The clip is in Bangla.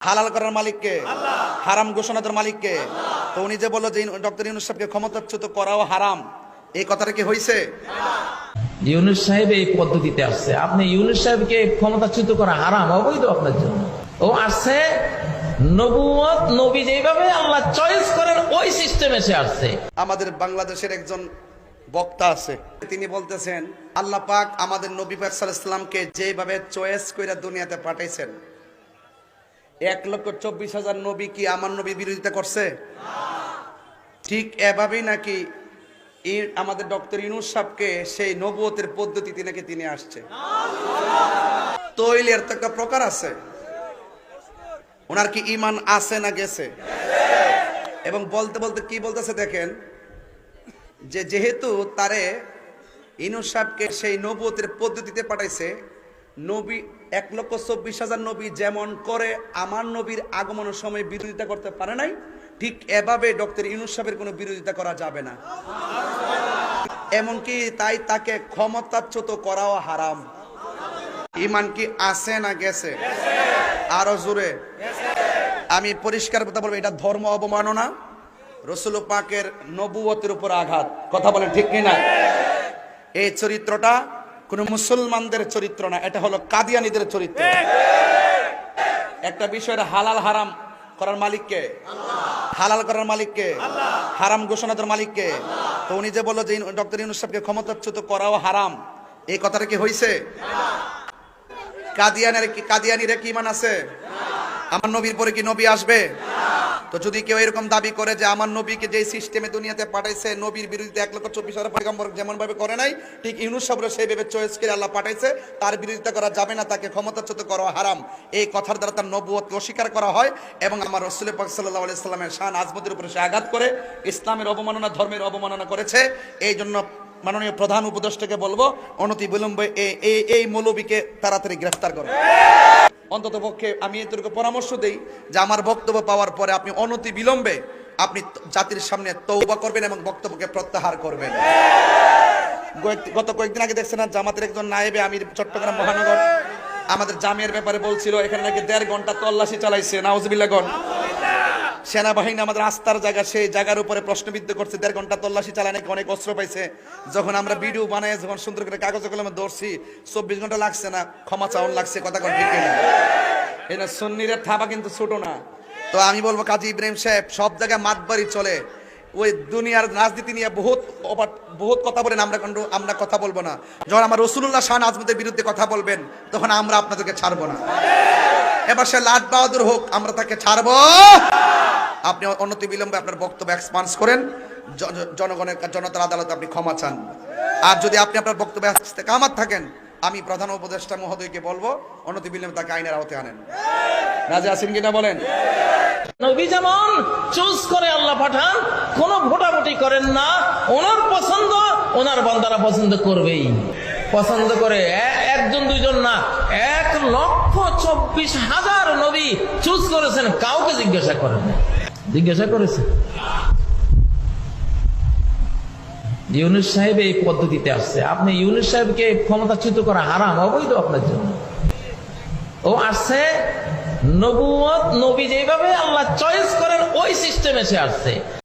হালাল করার মালিককে হারাম ঘোষণাদের মালিককে। তো উনি যে বলল যে ডক্টর ইউনুস সাহেবকে ক্ষমতাচ্যুত করাও হারাম এই কথাটা কি হয়েছে ইউনুস সাহেব এই পদ্ধতিতে আসছে। আপনি ইউনুস সাহেবকে ক্ষমতাচ্যুত করা হারাম অবৈধ আপনার জন্য। ও আসছে নবুয়ত নবী যেভাবে আল্লাহ চয়েস করেন ওই সিস্টেমে সে আসছে। আমাদের বাংলাদেশের একজন বক্তা আছে তিনি বলতেছেন আল্লাহ পাক আমাদের নবী পাক সাল্লাল্লাহু আলাইহি সাল্লামকে যেভাবে চয়েস করে দুনিয়াতে পাঠাইছেন এক লক্ষ চব্বিশ হাজার নবী কি আমার নবী বিরোধিতা করছে? ঠিক এভাবেই নাকি আমাদের ডক্টর ইনুস সাহেবকে সেই নবুয়তের পদ্ধতিতে নাকি তিনি আসছে। তৈলের তো একটা প্রকার আছে। ওনার কি ইমান আছে না গেছে? এবং বলতে বলতে কি বলতেছে দেখেন, যে যেহেতু তারে ইনুস সাহেবকে সেই নবুয়তের পদ্ধতিতে পাঠাইছে নবী এক লক্ষ চব্বিশ হাজার নবী যেমন করে, আমার নবীর আগমনের সময় বিরোধিতা করতে পারে নাই, ঠিক এভাবে ডক্টর ইনুস সাহেবের কোনো বিরোধিতা করা যাবে না। এমনকি তাই তাকে ক্ষমতাচ্যুত করাও হারাম। ইমান কি আছে না গেছে? আরও জোরে। আমি পরিষ্কার কথা বলব, এটা ধর্ম অবমাননা। রসুল পাকের নবুয়তের উপর আঘাত। কথা বলেন ঠিক কিনা? এই চরিত্রটা কোন মুসলমানদের চরিত্র না এটা হলো কাদিয়ানিদের চরিত্র। একটা বিষয়ের হালাল হারাম করার মালিককে। হালাল করার মালিককে। হারাম ঘোষণাদের মালিককে। তো উনি যে বলল যে ডক্টর ইউনুস সাহেবকে ক্ষমতাচ্যুত করাও হারাম এই কথাটা কি হয়েছে কাদিয়ানের কি কাদিয়ানিরা কি ইমান আছে? আমার নবীর পরে কি নবী আসবে? তো যদি কেউ এরকম দাবি করে যে আমার নবীকে যে সিস্টেমে দুনিয়াতে পাঠাইছে, নবীর বিরুদ্ধে এক লক্ষ চব্বিশ হাজার পয়গম্বর যেমন ভাবে করে নাই, ঠিক ইউনুস সাহেবরা সেইভাবে চয়েস করে আল্লাহ পাঠাইছে, তার বিরোধিতা করা যাবে না, তাকে ক্ষমতাচ্যুত করা হারাম। এই কথার দ্বারা তার নবুয়তকে অস্বীকার করা হয় এবং আমার রসুল পাক সাল্লাহ আলাইসাল্লামের শান আজমতের উপরে সে আঘাত করে ইসলামের অবমাননা, ধর্মের অবমাননা করেছে। এই জন্য মাননীয় প্রধান উপদেষ্টাকে বলব, অনতি বিলম্বে এই- এই মৌলবীকে তাড়াতাড়ি গ্রেফতার করো। অন্তত পক্ষে আমি এদেরকে পরামর্শ দেই যে আমার বক্তব্য পাওয়ার পরে আপনি অনতি বিলম্বে আপনি জাতির সামনে তৌবা করবেন এবং বক্তব্যকে প্রত্যাহার করবেন। গত কয়েকদিন আগে দেখছেন জামাতের একজন নায়েবে আমির চট্টগ্রাম মহানগর, আমাদের জামিয়ার ব্যাপারে বলছিল, এখানে নাকি দেড় ঘণ্টা তল্লাশি চালাইছে নাউজবিল্লাগন সেনাবাহিনী আমাদের আস্থার জায়গা, সেই জায়গার উপরে প্রশ্নবিদ্ধ করছে। দেড় ঘণ্টা তল্লাশি চালায় নাকি অনেক অস্ত্র পাইছে। যখন আমরা ভিডিও বানাই, যখন সুন্দর করে কাগজ কলমে ধরছি, চব্বিশ ঘণ্টা লাগছে না, ক্ষমা চাউন লাগছে, কথা এটা সন্নিরের থাবা কিন্তু ছোট না। তো আমি বলব, কাজী ইব্রাহিম সাহেব, সব জায়গায় মাতবাড়ি চলে। ওই দুনিয়ার রাজনীতি নিয়ে বহুত বহুত কথা বলেন, আমরা কিন্তু আমরা কথা বলব না। যখন আমার রসুল্লাহ শাহ আজমতের বিরুদ্ধে কথা বলবেন, তখন আমরা আপনাদেরকে ছাড়বো না। এবার সে লাট বাহাদুর হোক, আমরা তাকে ছাড়বো। আপনি অনতি বিলম্বে আপনার বক্তব্য এক্সপান্স করেন। জনগণের জনতার আদালতে আপনি ক্ষমা চান। আর যদি আপনি আপনার বক্তব্য কামাত থাকেন, আমি প্রধান উপদেষ্টা মহোদয়কে বলব, অনতি বিলম্বে তাকে আইনের আওতায় আনেন। রাজা আসেন কিনা বলেন? নবী যেমন চুজ করে আল্লাহ পাঠান ভোটাভুটি করেন না, ওনার পছন্দ ওনার বান্দারা পছন্দ করবেই। পছন্দ করে একজন, দুইজন না, এক লক্ষ চব্বিশ হাজার নবী চুজ করেছেন, কাউকে জিজ্ঞাসা করেন। জিজ্ঞাসা করেছে। ইউনুস সাহেব এই পদ্ধতিতে আসছে। আপনি ইউনুস সাহেবকে ক্ষমতাচ্যুত করা হারাম, অবৈধ আপনার জন্য। ও আসছে নবুয়ত নবী যেভাবে আল্লাহ চয়েস করেন, ওই সিস্টেমে সে আসছে।